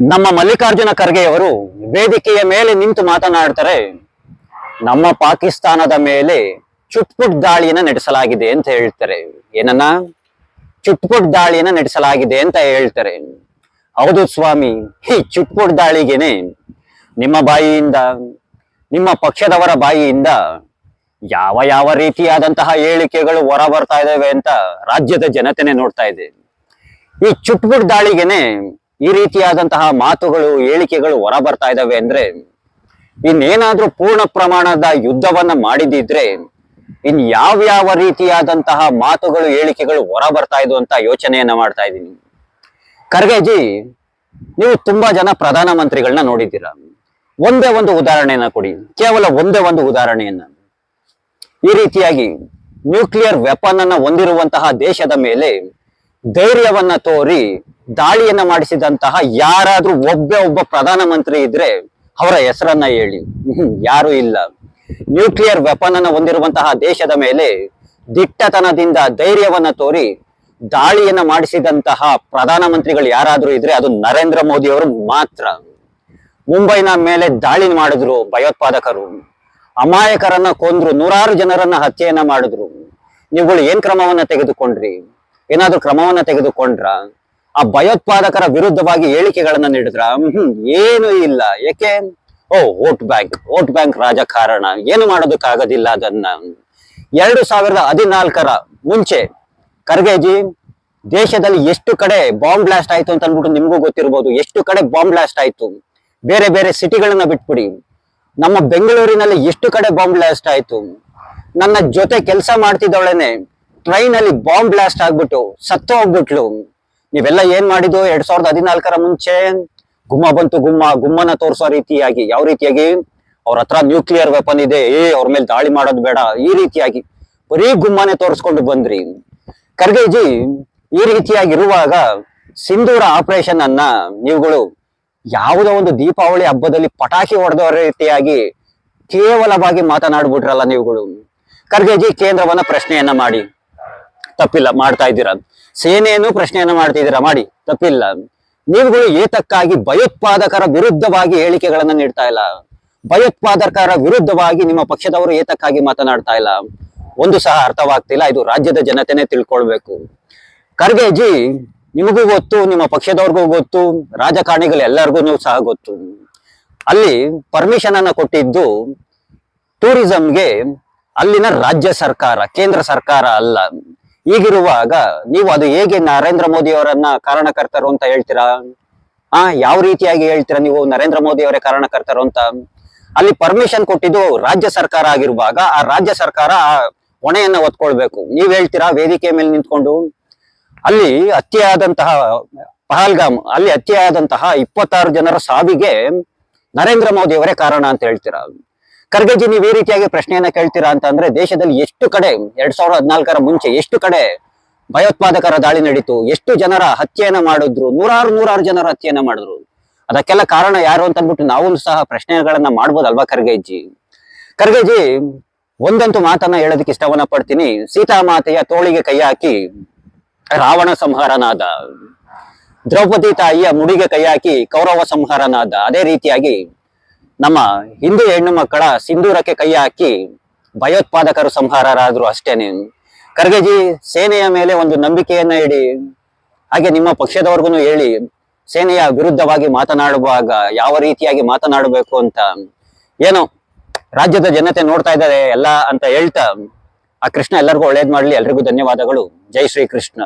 ನಮ್ಮ ಮಲ್ಲಿಕಾರ್ಜುನ ಖರ್ಗೆಯವರು ವೇದಿಕೆಯ ಮೇಲೆ ನಿಂತು ಮಾತನಾಡ್ತಾರೆ, ನಮ್ಮ ಪಾಕಿಸ್ತಾನದ ಮೇಲೆ ಚುಟ್ಪುಟ್ ದಾಳಿಯನ್ನ ನಡೆಸಲಾಗಿದೆ ಅಂತ ಹೇಳ್ತಾರೆ. ಏನನ್ನ? ಚುಟ್ಪುಟ್ ದಾಳಿಯನ್ನ ನಡೆಸಲಾಗಿದೆ ಅಂತ ಹೇಳ್ತಾರೆ. ಹೌದು ಸ್ವಾಮಿ, ಈ ಚುಟ್ಪುಟ್ ದಾಳಿಗೆನೆ ನಿಮ್ಮ ಬಾಯಿಯಿಂದ, ನಿಮ್ಮ ಪಕ್ಷದವರ ಬಾಯಿಯಿಂದ ಯಾವ ಯಾವ ರೀತಿಯಾದಂತಹ ಹೇಳಿಕೆಗಳು ಹೊರ ಬರ್ತಾ ಇದ್ದಾವೆ ಅಂತ ರಾಜ್ಯದ ಜನತೆನೆ ನೋಡ್ತಾ ಇದೆ. ಈ ಚುಟ್ಪುಟ್ ದಾಳಿಗೆನೆ ಈ ರೀತಿಯಾದಂತಹ ಮಾತುಗಳು, ಹೇಳಿಕೆಗಳು ಹೊರ ಬರ್ತಾ ಇದಾವೆ ಅಂದ್ರೆ, ಇನ್ನೇನಾದ್ರೂ ಪೂರ್ಣ ಪ್ರಮಾಣದ ಯುದ್ಧವನ್ನ ಮಾಡಿದಿದ್ರೆ, ಇನ್ ಯಾವ ಯಾವ ರೀತಿಯಾದಂತಹ ಮಾತುಗಳು, ಹೇಳಿಕೆಗಳು ಹೊರ ಬರ್ತಾ ಇದ್ವು ಅಂತ ಯೋಚನೆಯನ್ನ ಮಾಡ್ತಾ ಇದ್ದೀನಿ. ಖರ್ಗೆಜಿ, ನೀವು ತುಂಬಾ ಜನ ಪ್ರಧಾನ ಮಂತ್ರಿಗಳನ್ನ ನೋಡಿದ್ದೀರಾ. ಒಂದೇ ಒಂದು ಉದಾಹರಣೆಯನ್ನ ಕೊಡಿ. ಕೇವಲ ಒಂದೇ ಒಂದು ಉದಾಹರಣೆಯನ್ನ. ಈ ರೀತಿಯಾಗಿ ನ್ಯೂಕ್ಲಿಯರ್ ವೆಪನ್ ಅನ್ನ ಹೊಂದಿರುವಂತಹ ದೇಶದ ಮೇಲೆ ಧೈರ್ಯವನ್ನ ತೋರಿ ದಾಳಿಯನ್ನ ಮಾಡಿಸಿದಂತಹ ಯಾರಾದ್ರೂ ಒಬ್ಬ ಒಬ್ಬ ಪ್ರಧಾನ ಮಂತ್ರಿ ಇದ್ರೆ ಅವರ ಹೆಸರನ್ನ ಹೇಳಿ. ಯಾರು ಇಲ್ಲ. ನ್ಯೂಕ್ಲಿಯರ್ ವೆಪನ್ ಅನ್ನ ಹೊಂದಿರುವಂತಹ ದೇಶದ ಮೇಲೆ ದಿಟ್ಟತನದಿಂದ ಧೈರ್ಯವನ್ನ ತೋರಿ ದಾಳಿಯನ್ನ ಮಾಡಿಸಿದಂತಹ ಪ್ರಧಾನ ಮಂತ್ರಿಗಳು ಯಾರಾದ್ರೂ ಇದ್ರೆ ಅದು ನರೇಂದ್ರ ಮೋದಿ ಅವರು ಮಾತ್ರ. ಮುಂಬೈನ ಮೇಲೆ ದಾಳಿ ಮಾಡಿದ್ರು ಭಯೋತ್ಪಾದಕರು. ಅಮಾಯಕರನ್ನ ಕೊಂದ್ರು, ನೂರಾರು ಜನರನ್ನ ಹತ್ಯೆಯನ್ನ ಮಾಡಿದ್ರು. ನೀವುಗಳು ಏನ್ ಕ್ರಮವನ್ನ ತೆಗೆದುಕೊಂಡ್ರಿ? ಏನಾದ್ರೂ ಕ್ರಮವನ್ನ ತೆಗೆದುಕೊಂಡ್ರ? ಆ ಭಯೋತ್ಪಾದಕರ ವಿರುದ್ಧವಾಗಿ ಹೇಳಿಕೆಗಳನ್ನ ನೀಡಿದ್ರ? ಹ್ಮ್, ಏನು ಇಲ್ಲ. ಯಾಕೆ ಓ, ವೋಟ್ ಬ್ಯಾಂಕ್. ವೋಟ್ ಬ್ಯಾಂಕ್ ರಾಜಕಾರಣ. ಏನು ಮಾಡೋದಕ್ಕಾಗೋದಿಲ್ಲ ಅದನ್ನ. ಎರಡು ಸಾವಿರದ ಹದಿನಾಲ್ಕರ ಮುಂಚೆ, ಖರ್ಗೆಜಿ, ದೇಶದಲ್ಲಿ ಎಷ್ಟು ಕಡೆ ಬಾಂಬ್ ಬ್ಲಾಸ್ಟ್ ಆಯ್ತು ಅಂತ ಅಂದ್ಬಿಟ್ಟು ನಿಮ್ಗೂ ಗೊತ್ತಿರ್ಬೋದು. ಎಷ್ಟು ಕಡೆ ಬಾಂಬ್ ಬ್ಲಾಸ್ಟ್ ಆಯ್ತು. ಬೇರೆ ಬೇರೆ ಸಿಟಿಗಳನ್ನ ಬಿಟ್ಬಿಡಿ. ನಮ್ಮ ಬೆಂಗಳೂರಿನಲ್ಲಿ ಎಷ್ಟು ಕಡೆ ಬಾಂಬ್ ಬ್ಲಾಸ್ಟ್ ಆಯ್ತು. ನನ್ನ ಜೊತೆ ಕೆಲಸ ಮಾಡ್ತಿದ್ದವಳೇನೆ ಟ್ರೈನ್ ಅಲ್ಲಿ ಬಾಂಬ್ ಬ್ಲಾಸ್ಟ್ ಆಗ್ಬಿಟ್ಟು ಸತ್ತು ಹೋಗ್ಬಿಟ್ಲು ನೀವೆಲ್ಲ ಏನ್ ಮಾಡಿದ್ದು? ಎರಡ್ ಸಾವಿರದ ಹದಿನಾಲ್ಕರ ಮುಂಚೆ ಗುಮ್ಮ ಬಂತು, ಗುಮ್ಮ, ಗುಮ್ಮನ ತೋರಿಸೋ ರೀತಿಯಾಗಿ. ಯಾವ ರೀತಿಯಾಗಿ? ಅವ್ರ ಹತ್ರ ನ್ಯೂಕ್ಲಿಯರ್ ವೆಪನ್ ಇದೆ. ಏ, ಅವ್ರ ಮೇಲೆ ದಾಳಿ ಮಾಡೋದು ಬೇಡ. ಈ ರೀತಿಯಾಗಿ. ಬರೀ ಗುಮ್ಮನೆ ತೋರಿಸ್ಕೊಂಡು ಬಂದ್ರಿ. ಖರ್ಗೆಜಿ ಈ ರೀತಿಯಾಗಿರುವಾಗ ಸಿಂಧೂರ ಆಪರೇಷನ್ ಅನ್ನ ನೀವುಗಳು ಯಾವುದೋ ಒಂದು ದೀಪಾವಳಿ ಹಬ್ಬದಲ್ಲಿ ಪಟಾಕಿ ಹೊಡೆದೋ ರೀತಿಯಾಗಿ ಕೇವಲವಾಗಿ ಮಾತನಾಡ್ಬಿಟ್ರಲ್ಲ ನೀವುಗಳು. ಖರ್ಗೆಜಿ ಕೇಂದ್ರವನ್ನ ಪ್ರಶ್ನೆಯನ್ನ ಮಾಡಿ. ತಪ್ಪಿಲ್ಲ, ಮಾಡ್ತಾ ಇದ್ದೀರಾ ಸೇನೆಯನ್ನು ಪ್ರಶ್ನೆಯನ್ನ ಮಾಡ್ತಿದ್ದೀರಾ ಮಾಡಿ, ತಪ್ಪಿಲ್ಲ. ನೀವುಗಳು ಏತಕ್ಕಾಗಿ ಭಯೋತ್ಪಾದಕರ ವಿರುದ್ಧವಾಗಿ ಹೇಳಿಕೆಗಳನ್ನ ನೀಡ್ತಾ ಇಲ್ಲ? ಭಯೋತ್ಪಾದಕರ ವಿರುದ್ಧವಾಗಿ ನಿಮ್ಮ ಪಕ್ಷದವರು ಏತಕ್ಕಾಗಿ ಮಾತನಾಡ್ತಾ ಇಲ್ಲ? ಒಂದು ಸಹ ಅರ್ಥವಾಗ್ತಿಲ್ಲ, ಇದು ರಾಜ್ಯದ ಜನತೆನೆ ತಿಳ್ಕೊಳ್ಬೇಕು. ಖರ್ಗೆಜಿ ನಿಮಗೂ ಗೊತ್ತು, ನಿಮ್ಮ ಪಕ್ಷದವ್ರಿಗೂ ಗೊತ್ತು, ರಾಜಕಾರಣಿಗಳು ಎಲ್ಲರಿಗೂ ಸಹ ಗೊತ್ತು. ಅಲ್ಲಿ ಪರ್ಮಿಷನ್ ಅನ್ನ ಕೊಟ್ಟಿದ್ದು ಟೂರಿಸಂಗೆ ಅಲ್ಲಿನ ರಾಜ್ಯ ಸರ್ಕಾರ, ಕೇಂದ್ರ ಸರ್ಕಾರ ಅಲ್ಲ. ಹೀಗಿರುವಾಗ ನೀವು ಅದು ಹೇಗೆ ನರೇಂದ್ರ ಮೋದಿ ಅವರನ್ನ ಕಾರಣಕರ್ತರು ಅಂತ ಹೇಳ್ತೀರಾ? ಆ, ಯಾವ ರೀತಿಯಾಗಿ ಹೇಳ್ತೀರಾ ನೀವು ನರೇಂದ್ರ ಮೋದಿ ಅವರೇ ಕಾರಣಕರ್ತರು ಅಂತ? ಅಲ್ಲಿ ಪರ್ಮಿಷನ್ ಕೊಟ್ಟಿದ್ದು ರಾಜ್ಯ ಸರ್ಕಾರ ಆಗಿರುವಾಗ ಆ ರಾಜ್ಯ ಸರ್ಕಾರ ಆ ಹೊಣೆಯನ್ನ ಹೊತ್ಕೊಳ್ಬೇಕು. ನೀವ್ ಹೇಳ್ತೀರಾ ವೇದಿಕೆ ಮೇಲೆ ನಿಂತ್ಕೊಂಡು? ಅಲ್ಲಿ ಹತ್ಯೆಯಾದಂತಹ ಪಹಲ್ಗಾಮ್, ಅಲ್ಲಿ ಹತ್ಯೆಯಾದಂತಹ ಇಪ್ಪತ್ತಾರು ಜನರ ಸಾವಿಗೆ ನರೇಂದ್ರ ಮೋದಿ ಅವರೇ ಕಾರಣ ಅಂತ ಹೇಳ್ತೀರಾ? ಖರ್ಗೆಜಿ, ನೀವು ಈ ರೀತಿಯಾಗಿ ಪ್ರಶ್ನೆಯನ್ನ ಕೇಳ್ತೀರಾ ಅಂತ ಅಂದ್ರೆ ದೇಶದಲ್ಲಿ ಎಷ್ಟು ಕಡೆ, ಎರಡ್ ಸಾವಿರದ ಹದಿನಾಲ್ಕರ ಮುಂಚೆ ಎಷ್ಟು ಕಡೆ ಭಯೋತ್ಪಾದಕರ ದಾಳಿ ನಡೀತು, ಎಷ್ಟು ಜನರ ಹತ್ಯೆಯನ್ನ ಮಾಡಿದ್ರು, ನೂರಾರು ನೂರಾರು ಜನರ ಹತ್ಯೆಯನ್ನ ಮಾಡಿದ್ರು. ಅದಕ್ಕೆಲ್ಲ ಕಾರಣ ಯಾರು ಅಂತ ಅಂದ್ಬಿಟ್ಟು ನಾವು ಸಹ ಪ್ರಶ್ನೆಗಳನ್ನ ಮಾಡ್ಬೋದಲ್ವಾ ಖರ್ಗೆಜಿ? ಖರ್ಗೆಜಿ, ಒಂದಂತೂ ಮಾತನ್ನ ಹೇಳೋದಕ್ಕೆ ಇಷ್ಟವನ್ನ ಪಡ್ತೀನಿ. ಸೀತಾಮಾತೆಯ ತೋಳಿಗೆ ಕೈ ಹಾಕಿ ರಾವಣ ಸಂಹಾರನಾದ. ದ್ರೌಪದಿ ತಾಯಿಯ ಮುಡಿಗೆ ಕೈ ಹಾಕಿ ಕೌರವ ಸಂಹಾರನಾದ. ಅದೇ ರೀತಿಯಾಗಿ ನಮ್ಮ ಹಿಂದೂ ಹೆಣ್ಣು ಮಕ್ಕಳ ಸಿಂಧೂರಕ್ಕೆ ಕೈ ಹಾಕಿ ಭಯೋತ್ಪಾದಕರು ಸಂಹಾರರಾದ್ರು ಅಷ್ಟೇನೆ. ಖರ್ಗೆಜಿ ಸೇನೆಯ ಮೇಲೆ ಒಂದು ನಂಬಿಕೆಯನ್ನ ಇಡಿ, ಹಾಗೆ ನಿಮ್ಮ ಪಕ್ಷದವರ್ಗು ಹೇಳಿ, ಸೇನೆಯ ವಿರುದ್ಧವಾಗಿ ಮಾತನಾಡುವಾಗ ಯಾವ ರೀತಿಯಾಗಿ ಮಾತನಾಡಬೇಕು ಅಂತ ಏನು ರಾಜ್ಯದ ಜನತೆ ನೋಡ್ತಾ ಇದ್ದಾರೆ ಎಲ್ಲ ಅಂತ ಹೇಳ್ತಾ, ಆ ಕೃಷ್ಣ ಎಲ್ಲರಿಗೂ ಒಳ್ಳೇದ್ ಮಾಡ್ಲಿ. ಎಲ್ರಿಗೂ ಧನ್ಯವಾದಗಳು. ಜೈ ಶ್ರೀ ಕೃಷ್ಣ